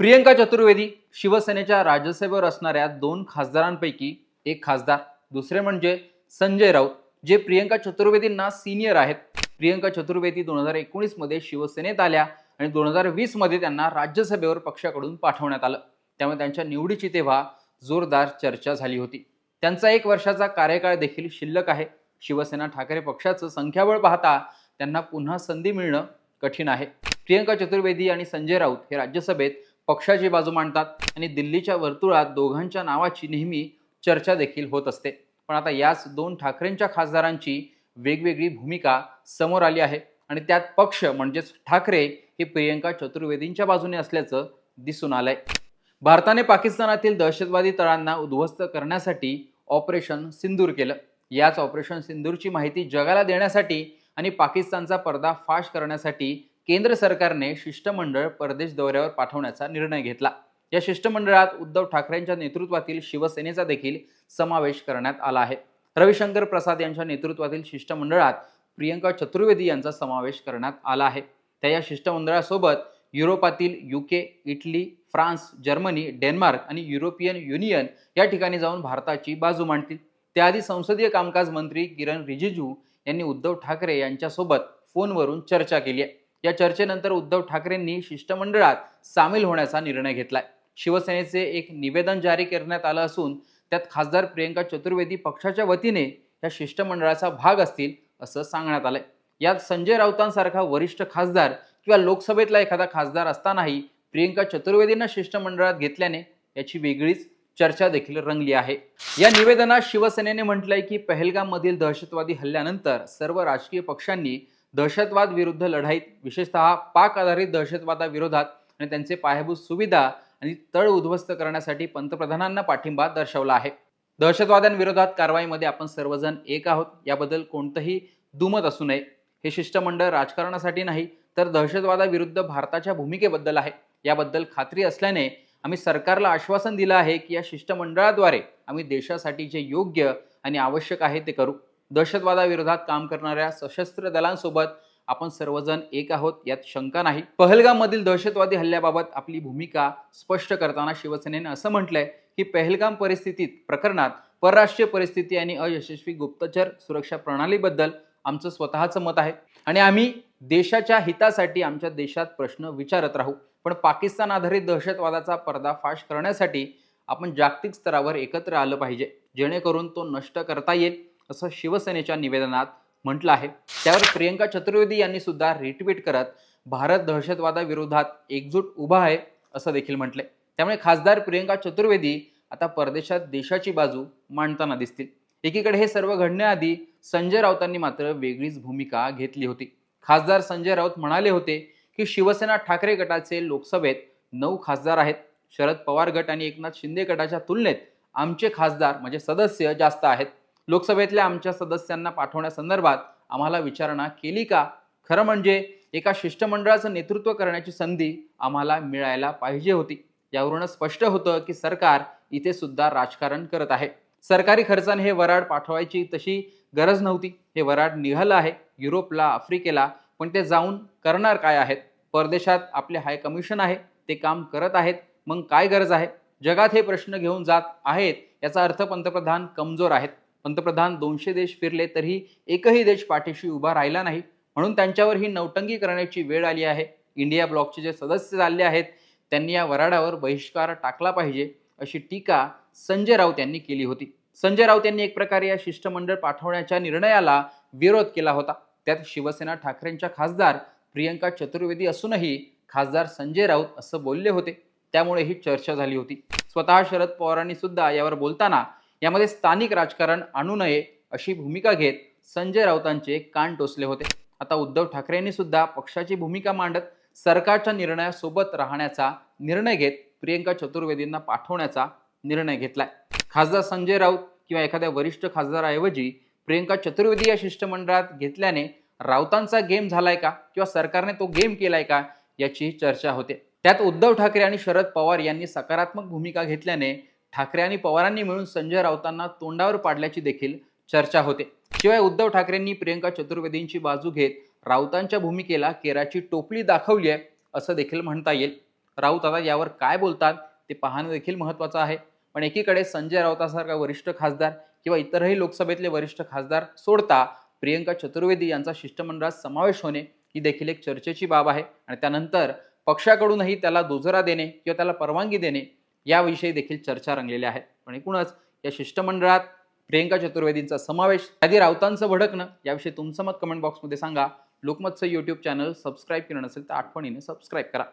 प्रियंका चतुर्वेदी शिवसेनेच्या राज्यसभेवर असणाऱ्या दोन खासदारांपैकी एक खासदार दुसरे म्हणजे संजय राऊत जे प्रियंका चतुर्वेदींना सिनियर आहेत. प्रियंका चतुर्वेदी दोन हजार एकोणीसमध्ये शिवसेनेत आल्या आणि दोन हजार वीसमध्ये त्यांना राज्यसभेवर पक्षाकडून पाठवण्यात आलं. त्यामुळे त्यांच्या निवडीची तेव्हा जोरदार चर्चा झाली होती. त्यांचा एक वर्षाचा कार्यकाळ देखील शिल्लक आहे. शिवसेना ठाकरे पक्षाचं संख्याबळ पाहता त्यांना पुन्हा संधी मिळणं कठीण आहे. प्रियंका चतुर्वेदी आणि संजय राऊत हे राज्यसभेत पक्षाची बाजू मांडतात आणि दिल्लीच्या वर्तुळात दोघांच्या नावाची नेहमी चर्चा देखील होत असते. पण आता याच दोन ठाकरेंच्या खासदारांची वेगवेगळी भूमिका समोर आली आहे आणि त्यात पक्ष म्हणजेच ठाकरे हे प्रियंका चतुर्वेदींच्या बाजूने असल्याचं दिसून आलंय. भारताने पाकिस्तानातील दहशतवादी तळांना उद्ध्वस्त करण्यासाठी ऑपरेशन सिंदूर केलं. याच ऑपरेशन सिंदूरची माहिती जगाला देण्यासाठी आणि पाकिस्तानचा पर्दा फाश करण्यासाठी केंद्र सरकारने शिष्टमंडळ परदेश दौऱ्यावर पाठवण्याचा निर्णय घेतला. या शिष्टमंडळात उद्धव ठाकरेंच्या नेतृत्वातील शिवसेनेचा देखील समावेश करण्यात आला आहे. रविशंकर प्रसाद यांच्या नेतृत्वातील शिष्टमंडळात प्रियंका चतुर्वेदी यांचा समावेश करण्यात आला आहे. त्या या शिष्टमंडळासोबत युरोपातील UK Italy France Germany Denmark आणि युरोपियन युनियन या ठिकाणी जाऊन भारताची बाजू मांडतील. त्याआधी संसदीय कामकाज मंत्री किरण रिजिजू यांनी उद्धव ठाकरे यांच्यासोबत फोनवरून चर्चा केली आहे. या चर्चेनंतर उद्धव ठाकरेंनी शिष्टमंडळात सामील होण्याचा निर्णय घेतलाय. शिवसेनेचे एक निवेदन जारी करण्यात आलं असून त्यात खासदार प्रियंका चतुर्वेदी पक्षाच्या वतीने या शिष्टमंडळाचा भाग असतील असं सांगण्यात आलंय. यात संजय राऊतांसारखा वरिष्ठ खासदार किंवा लोकसभेतला एखादा खासदार असतानाही प्रियंका चतुर्वेदींना शिष्टमंडळात घेतल्याने याची वेगळीच चर्चा देखील रंगली आहे. या निवेदनात शिवसेनेने म्हटलंय की पहलगाम मधील दहशतवादी हल्ल्यानंतर सर्व राजकीय पक्षांनी दहशतवाद विरुद्ध लढाईत विशेषतः पाक आधारित दहशतवादाविरोधात आणि त्यांचे पायाभूत सुविधा आणि तळ उद्ध्वस्त करण्यासाठी पंतप्रधानांना पाठिंबा दर्शवला आहे. दहशतवाद्यांविरोधात कारवाईमध्ये आपण सर्वजण एक आहोत याबद्दल कोणतंही दुमत असू नये. हे शिष्टमंडळ राजकारणासाठी नाही तर दहशतवादाविरुद्ध भारताच्या भूमिकेबद्दल आहे. याबद्दल खात्री असल्याने आम्ही सरकारला आश्वासन दिलं आहे की या शिष्टमंडळाद्वारे आम्ही देशासाठी जे योग्य आणि आवश्यक आहे ते करू. दहशतवादाविरोधात काम करणाऱ्या सशस्त्र दलांसोबत आपण सर्वजण एक आहोत यात शंका नाही. पहलगाममधील दहशतवादी हल्ल्याबाबत आपली भूमिका स्पष्ट करताना शिवसेनेनं असं म्हटलंय की पहलगाम परिस्थितीत प्रकरणात परराष्ट्रीय परिस्थिती आणि अयशस्वी गुप्तचर सुरक्षा प्रणालीबद्दल आमचं स्वतःचं मत आहे. आणि आम्ही देशाच्या हितासाठी आमच्या देशात प्रश्न विचारत राहू. पण पाकिस्तान आधारित दहशतवादाचा पर्दाफाश करण्यासाठी आपण जागतिक स्तरावर एकत्र आलं पाहिजे जेणेकरून तो नष्ट करता येईल. असं शिवसेनेच्या निवेदनात म्हटलं आहे. त्यावर प्रियंका चतुर्वेदी यांनी सुद्धा रिट्विट करत भारत दहशतवादाविरोधात एकजूट उभा आहे असं देखील म्हटलंय. त्यामुळे खासदार प्रियंका चतुर्वेदी आता परदेशात देशाची बाजू मांडताना दिसतील. एकीकडे हे सर्व घडण्याआधी संजय राऊतांनी मात्र वेगळीच भूमिका घेतली होती. खासदार संजय राऊत म्हणाले होते की शिवसेना ठाकरे गटाचे लोकसभेत नऊ खासदार आहेत. शरद पवार गट आणि एकनाथ शिंदे गटाच्या तुलनेत आमचे खासदार म्हणजे सदस्य जास्त आहेत. लोकसभेतल्या आमच्या सदस्यांना पाठवण्यासंदर्भात आम्हाला विचारणा केली का? खरं म्हणजे एका शिष्टमंडळाचं नेतृत्व करण्याची संधी आम्हाला मिळायला पाहिजे होती. यावरून स्पष्ट होतं की सरकार इथे सुद्धा राजकारण करत आहे. सरकारी खर्चाने हे वराड पाठवायची तशी गरज नव्हती. हे वराड निघालं आहे युरोपला आफ्रिकेला पण ते जाऊन करणार काय आहेत? परदेशात आपले हाय कमिशन आहे ते काम करत आहेत. मग काय गरज आहे? जगात हे प्रश्न घेऊन जात आहेत याचा अर्थ पंतप्रधान कमजोर आहेत. पंतप्रधान दोनशे देश फिरले तरीही एकही देश पाठीशी उभा राहिला नाही. म्हणून त्यांच्यावर ही नौटंकी करण्याची वेळ आली आहे. इंडिया ब्लॉकचे जे सदस्य झाले आहेत त्यांनी या वराडावर बहिष्कार टाकला पाहिजे अशी टीका संजय राऊत यांनी केली होती. संजय राऊत यांनी एक प्रकारे या शिष्टमंडळ पाठवण्याच्या निर्णयाला विरोध केला होता. त्यात शिवसेना ठाकरेंच्या खासदार प्रियंका चतुर्वेदी असूनही खासदार संजय राऊत असं बोलले होते. त्यामुळे ही चर्चा झाली होती. स्वतः शरद पवारांनी सुद्धा यावर बोलताना यामध्ये स्थानिक राजकारण आणू नये अशी भूमिका घेत संजय राऊतांचे कान टोचले होते. आता उद्धव ठाकरेंनी सुद्धा पक्षाची भूमिका मांडत सरकारच्या निर्णयासोबत राहण्याचा निर्णय घेत प्रियंका चतुर्वेदींना पाठवण्याचा निर्णय घेतलाय. खासदार संजय राऊत किंवा एखाद्या वरिष्ठ खासदाराऐवजी प्रियंका चतुर्वेदी या शिष्टमंडळात घेतल्याने राऊतांचा गेम झालाय का किंवा सरकारने तो गेम केलाय का याची चर्चा होते. त्यात उद्धव ठाकरे आणि शरद पवार यांनी सकारात्मक भूमिका घेतल्याने ठाकरे आणि पवारांनी मिळून संजय राऊतांना तोंडावर पाडल्याची देखील चर्चा होते. शिवाय उद्धव ठाकरेंनी प्रियंका चतुर्वेदींची बाजू घेत राऊतांच्या भूमिकेला केराची टोपली दाखवली आहे असं देखील म्हणता येईल. राऊत आता यावर काय बोलतात ते पाहणं देखील महत्त्वाचं आहे. पण एकीकडे संजय राऊतासारखा वरिष्ठ खासदार किंवा इतरही लोकसभेतले वरिष्ठ खासदार सोडता प्रियंका चतुर्वेदी यांचा शिष्टमंडळात समावेश होणे ही देखील एक चर्चेची बाब आहे. आणि त्यानंतर पक्षाकडूनही त्याला दुजरा देणे किंवा त्याला परवानगी देणे याविषयी देखील चर्चा रंगलेल्या आहेत पण एकूणच या शिष्टमंडळात प्रियंका चतुर्वेदींचा समावेश आधी राऊतांचं भडकणं याविषयी तुमचं मत कमेंट बॉक्समध्ये सांगा. लोकमतचं यूट्यूब चॅनल सबस्क्राईब केलं नसेल तर आठवणीने सबस्क्राईब करा.